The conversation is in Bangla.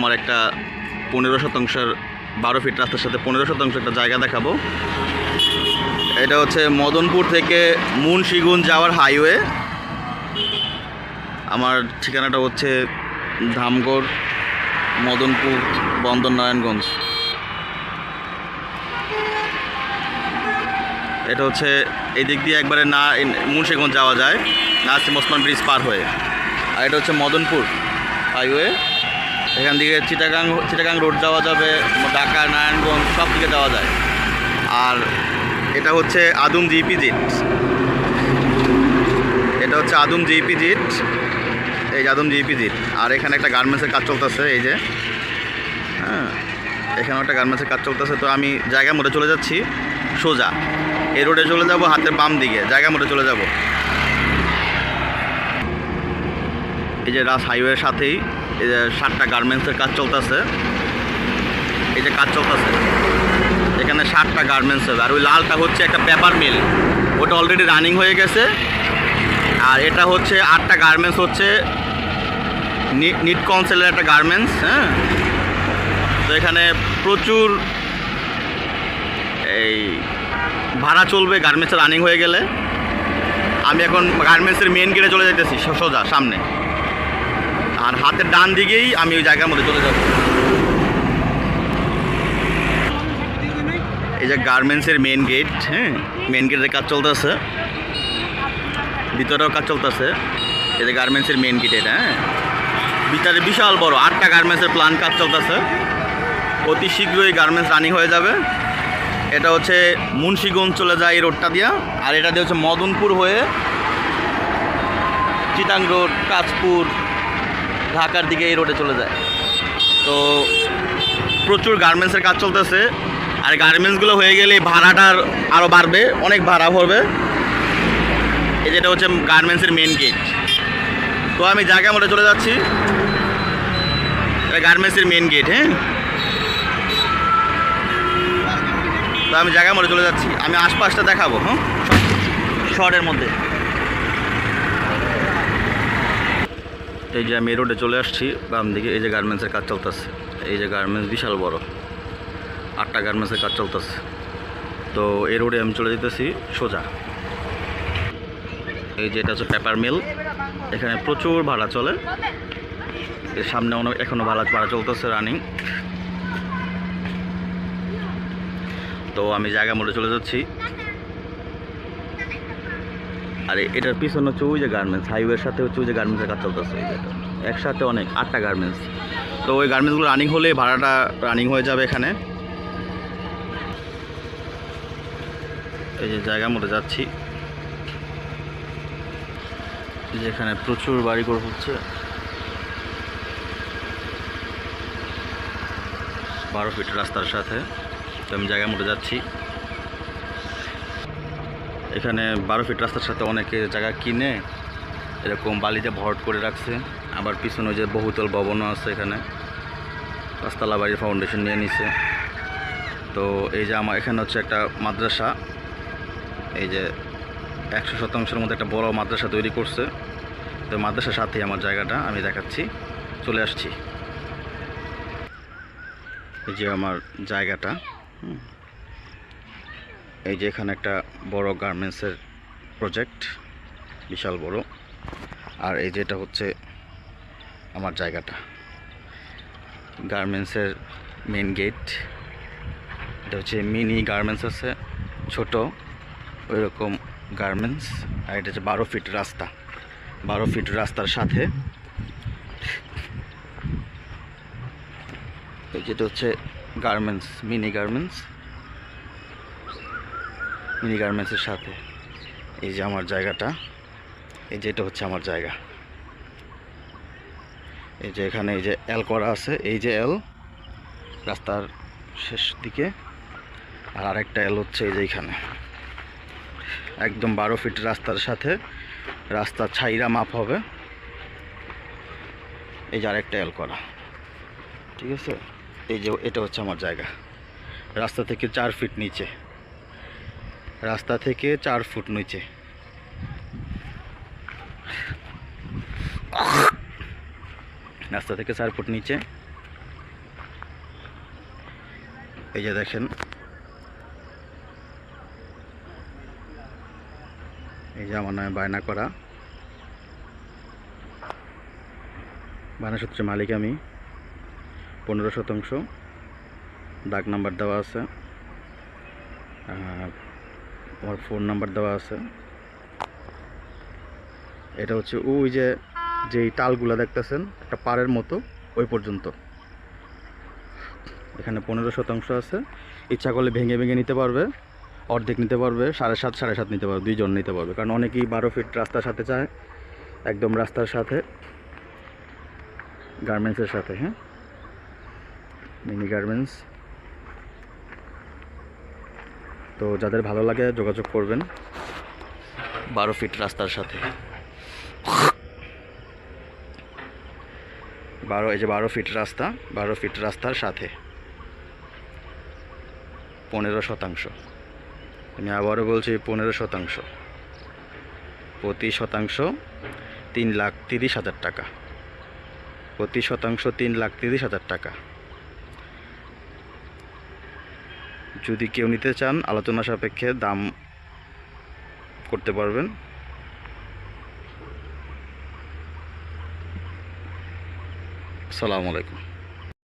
আমার একটা পনেরো শতাংশের বারো ফিট রাস্তার সাথে পনেরো শতাংশ একটা জায়গা দেখাবো। এটা হচ্ছে মদনপুর থেকে মুন্সিগুঞ্জ যাওয়ার হাইওয়ে আমার ঠিকানাটা হচ্ছে ধামগড় মদনপুর বন্দর নারায়ণগঞ্জ। এটা হচ্ছে এই দিক দিয়ে একবারে না মুন্সিগঞ্জ যাওয়া যায়, নাসিম ওসমান ব্রিজ পার হয়ে। আর এটা হচ্ছে মদনপুর হাইওয়ে এখান থেকে চিটাগাং চিটাগাং রোড যাওয়া যাবে, ঢাকা, নারায়ণগঞ্জ, সব দিকে যাওয়া যায়। আর এটা হচ্ছে আদম জিপি জিট। এটা হচ্ছে আদম জিপি জিট। এই আদম জিপি জিট। আর এখানে একটা গার্মেন্টসের কাজ চলতেছে, এই যে। হ্যাঁ এখানেও একটা গার্মেন্টসের কাজ চলতেছে। তো আমি জায়গা মোটে চলে যাচ্ছি, সোজা। এই রোডে চলে যাব হাতের বাম দিকে, জায়গা মোটে চলে যাব। এই যে রাস হাইওয়ের সাথেই সাতটা গার্মেন্টসের কাজ চলতেছে। এই যে কাজ চলতেছে। এখানে সাতটা গার্মেন্টস হবে। আর ওই লালটা হচ্ছে একটা পেপার মিল ওটা অলরেডি রানিং হয়ে গেছে। আর এটা হচ্ছে আটটা গার্মেন্টস হচ্ছে নিট কাউন্সিলের একটা গার্মেন্টস হ্যাঁ? তো এখানে প্রচুর এই ভাড়া চলবে গার্মেন্টস রানিং হয়ে গেলে। আমি এখন গার্মেন্টসের মেন গেটে চলে যেতেছি সোজা, সামনে। আর হাতের ডান দিকেই আমি ওই জায়গার মধ্যে চলে যাব। এই যে গার্মেন্টসের মেন গেট হ্যাঁ? মেন গেটের কাজ চলতেছে। ভিতরেও কাজ চলতেছে। এই যে গার্মেন্টসের মেন গেট এটা হ্যাঁ? ভিতরে বিশাল বড়, আটটা গার্মেন্টসের প্ল্যান কাজ চলতেছে। অতি শীঘ্রই গার্মেন্টস রানিং হয়ে যাবে। এটা হচ্ছে মুন্সিগঞ্জ চলে যায় এই রোডটা দিয়া। আর এটা দিয়ে হচ্ছে মদনপুর হয়ে চিটাং রোড কাজপুর ঢাকার দিকে এই রোডে চলে যায়। তো প্রচুর গার্মেন্টসের কাজ চলতেছে। আর গার্মেন্টসগুলো হয়ে গেলে ভাড়াটার আরও বাড়বে, অনেক ভাড়া পড়বে এই যেটা হচ্ছে গার্মেন্টসের মেন গেট তো আমি জায়গা মতো চলে যাচ্ছি। এটা গার্মেন্টসের মেন গেট হ্যাঁ? তো আমি জায়গা মতো চলে যাচ্ছি। আমি আশপাশটা দেখাবো হ্যাঁ? শহরের মধ্যে। এই যে আমি রোডে চলে আসছি, বাম দিকে এই যে গার্মেন্টসের কাজ চলতেছে। এই যে গার্মেন্টস বিশাল বড়, আটটা গার্মেন্টসের কাজ চলতেছে। তো এই রোডে আমি চলে যেতেছি সোজা। এই যে এটা হচ্ছে পেপার মিল এখানে প্রচুর ভাড়া চলে। এর সামনে অনেক এখনও ভাড়া ভাড়া চলতেছে রানিং তো আমি জায়গা মোড়ে চলে যাচ্ছি। আর এটার পিছনে হচ্ছে ওই যে গার্মেন্টস হাইওয়ের সাথে হচ্ছে ওই যে গার্মেন্টসের কাজ চলতেছে একসাথে অনেক, আটটা গার্মেন্টস তো ওই গার্মেন্টসগুলো রানিং হলে ভাড়াটা রানিং হয়ে যাবে এখানে। এই যে জায়গার মধ্যে যাচ্ছি। যেখানে প্রচুর বাড়ি করে হচ্ছে। বারো ফিট রাস্তার সাথে। তো আমি জায়গার মধ্যে যাচ্ছি। এখানে বারো ফিট রাস্তার সাথে অনেকে জায়গা কিনে এরকম বালিতে ভরট করে রাখছে। আবার পিছনে ওই যে বহুতল ভবনও আছে এখানে। পাঁচতলা বাড়ির ফাউন্ডেশন নিয়ে নিছে। তো এই যে আমার এখানে হচ্ছে একটা মাদ্রাসা। এই যে একশো শতাংশের মধ্যে একটা বড় মাদ্রাসা তৈরি করছে। তো মাদ্রাসার সাথেই আমার জায়গাটা, আমি দেখাচ্ছি। চলে আসছি। এই যে আমার জায়গাটা। এই যে এখানে একটা বড় গার্মেন্টসের প্রজেক্ট, বিশাল বড়। আর এই যেটা হচ্ছে আমার জায়গাটা। গার্মেন্টসের মেন গেট। এটা হচ্ছে মিনি গার্মেন্টস আছে, ছোট। ওই রকম গার্মেন্টস। আর এটা হচ্ছে বারো ফিট রাস্তা। বারো ফিট রাস্তার সাথে। এই যেটা হচ্ছে গার্মেন্টস, মিনি গার্মেন্টস। মিনি গার্মেন্টসের সাথে। এই যে আমার জায়গাটা, এই যে এটা হচ্ছে আমার জায়গা। এই যে এখানে এই যে এল করা আছে, এই যে এল রাস্তার শেষ দিকে। আর আরেকটা এল হচ্ছে এই যে এইখানে। একদম বারো ফিট রাস্তার সাথে রাস্তা ছাইরা মাপ হবে। এই যে আরেকটা এল করা। ঠিক আছে? এই যে এটা হচ্ছে আমার জায়গা। রাস্তা থেকে চার ফিট নিচে। রাস্তা থেকে চার ফুট নিচে। রাস্তা থেকে চার ফুট নিচে। এই যে দেখেন। এই যে আমার নামে বায়না করা। বায়না সূত্রে মালিক আমি। পনেরো শতাংশ। ডাক নাম্বার দেওয়া আছে। আমার ফোন নাম্বার দেওয়া আছে। এটা হচ্ছে ওই যে, যেই টালগুলা দেখতেছেন, একটা পাড়ের মতো, ওই পর্যন্ত। এখানে পনেরো শতাংশ আছে। ইচ্ছা করলে ভেঙে ভেঙে নিতে পারবে, অর্ধেক নিতে পারবে, সাড়ে সাত সাড়ে সাত নিতে পারবে, দুইজন নিতে পারবে। কারণ অনেকেই বারো ফিট রাস্তার সাথে চায় একদম রাস্তার সাথে গার্মেন্টসের সাথে হ্যাঁ? মিনি গার্মেন্টস তো যাদের ভালো লাগে যোগাযোগ করবেন। বারো ফিট রাস্তার সাথে। বারো এই যে বারো ফিট রাস্তা বারো ফিট রাস্তার সাথে। পনেরো শতাংশ। আমি আবারও বলছি পনেরো শতাংশ। প্রতি শতাংশ তিন লাখ তিরিশ হাজার টাকা। প্রতি শতাংশ তিন লাখ তিরিশ হাজার টাকা। যদি কেউ নিতে চান আলোচনা সাপেক্ষে দাম করতে পারবেন। সালামু আলাইকুম।